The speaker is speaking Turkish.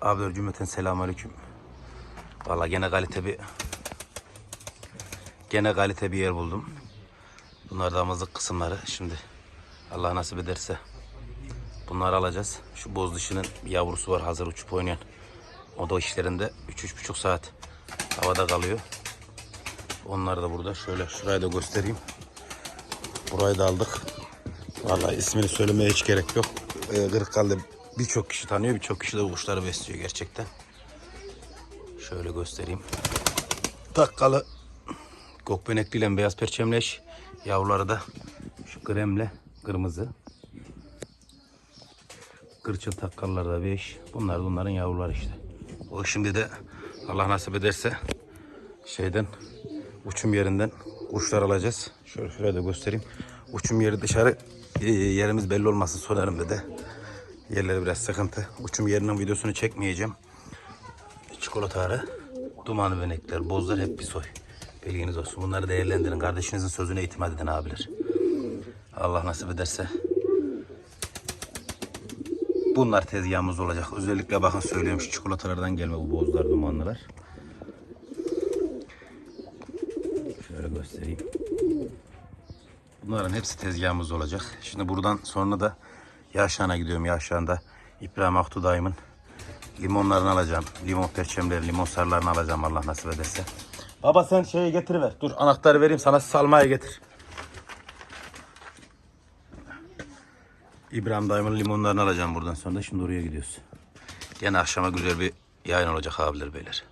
Abiler cümleten selamünaleyküm. Valla gene kalite bir gene kalite bir yer buldum. Bunlar damızlık kısımları. Şimdi Allah nasip ederse bunları alacağız. Şu boz dişinin yavrusu var hazır uçup oynayan. O da işlerinde 3-3,5 saat havada kalıyor. Onlar da burada. Şöyle şurayı da göstereyim. Burayı da aldık. Vallahi ismini söylemeye hiç gerek yok. Ee, Kırıkkale'de birçok kişi tanıyor. Birçok kişi de bu kuşları besliyor gerçekten. Şöyle göstereyim. Takkalı Gökbenekli ile beyaz perçemleş. Yavruları da şu kremle kırmızı. Kırçıl takkallar da 5. Bunlar da onların yavruları işte. O şimdi de Allah nasip ederse şeyden uçum yerinden kuşlar alacağız. Şöyle şuraya da göstereyim. Uçum yeri dışarı e, yerimiz belli olmasın sonarımda da. Yerleri biraz sıkıntı. Uçum yerinin videosunu çekmeyeceğim. Çikolata arı, dumanı benekler, bozlar hep bir soy. Bilginiz olsun. Bunları değerlendirin. Kardeşinizin sözüne itimat edin abiler. Allah nasip ederse bunlar tezgahımız olacak. Özellikle bakın söylüyorum şu çikolatalardan gelme bu bozlar, dumanlılar. Şöyle göstereyim. Bunların hepsi tezgahımız olacak. Şimdi buradan sonra da Yaşan'a gidiyorum. Yaşan'da İbrahim Aktu dayımın limonlarını alacağım. Limon perçemleri, limon sarılarını alacağım Allah nasip ederse. Baba sen şeyi getiriver. Dur anahtarı vereyim sana salmaya getir. İbrahim dayımın limonlarını alacağım buradan sonra şimdi oraya gidiyoruz. Gene akşama güzel bir yayın olacak abiler beyler.